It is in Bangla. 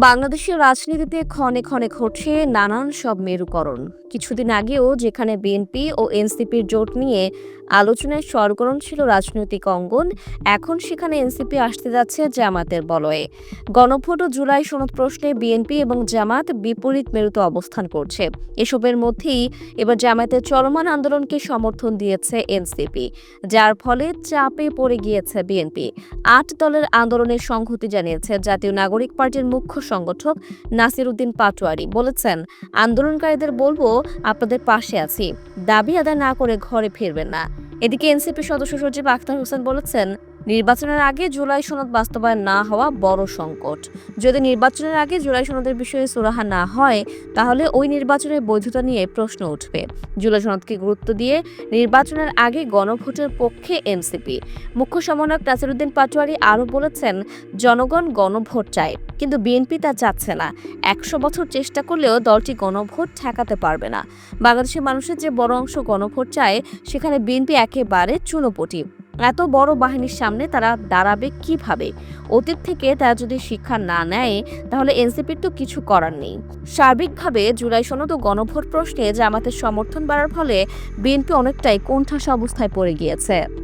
বাংলাদেশের রাজনীতিতে ক্ষণে ক্ষণে ঘটছে নানান সব মেরুকরণ। কিছুদিন আগেও যেখানে বিএনপি ও এনসিপির জোট নিয়ে আলোচনায় সরগরম ছিল রাজনৈতিক অঙ্গন, এখন সেখানে এনসিপি আসতে যাচ্ছে জামাতের বলয়ে। গণভোট ও জুলাই সনদ প্রশ্নে বিএনপি এবং জামাত বিপরীত মেরুতে অবস্থান করছে। এসবের মধ্যেই এবার জামায়াতের চলমান আন্দোলনকে সমর্থন দিয়েছে এনসিপি, যার ফলে চাপে পড়ে গিয়েছে বিএনপি। আট দলের আন্দোলনের সংহতি জানিয়েছে জাতীয় নাগরিক পার্টির মুখ্য সংগঠক নাসির উদ্দিন পাটোয়ারি বলেছেন, আন্দোলনকারীদের বলব আপনাদের পাশে আছি। দাবি আদায় না করে ঘরে ফিরবেন না। এদিকে এনসিপি সদস্য সচিব আখতার হোসেন বলেছেন নির্বাচনের আগে জুলাই সনদ বাস্তবায়ন না হওয়া বড় সংকট। যদি নির্বাচনের আগে জুলাই সনদের বিষয়ে সুরাহা না হয়, তাহলে ওই নির্বাচনের বৈধতা নিয়ে প্রশ্ন উঠবে। জুলাই সনদকে গুরুত্ব দিয়ে নির্বাচনের আগে গণভোটের পক্ষে এনসিপি। মুখ্য সমন্বয়ক নাসিরুদ্দিন পাটোয়ারি আরও বলেছেন, জনগণ গণভোট চায়, কিন্তু বিএনপি তা চাচ্ছে না। একশো বছর চেষ্টা করলেও দলটি গণভোট ঠেকাতে পারবে না। বাংলাদেশের মানুষের যে বড় অংশ গণভোট চায়, সেখানে বিএনপি একেবারে চুনোপটি। এত বড় বাহিনীর সামনে তারা দাঁড়াবে কীভাবে? অতীত থেকে তারা যদি শিক্ষা না নেয়, তাহলে এনসিপির তো কিছু করার নেই। সার্বিকভাবে জুলাই সনদ ও গণভোট প্রশ্নে জামাতের সমর্থন বাড়ার ফলে বিএনপি অনেকটাই কোণঠাসা অবস্থায় পড়ে গিয়েছে।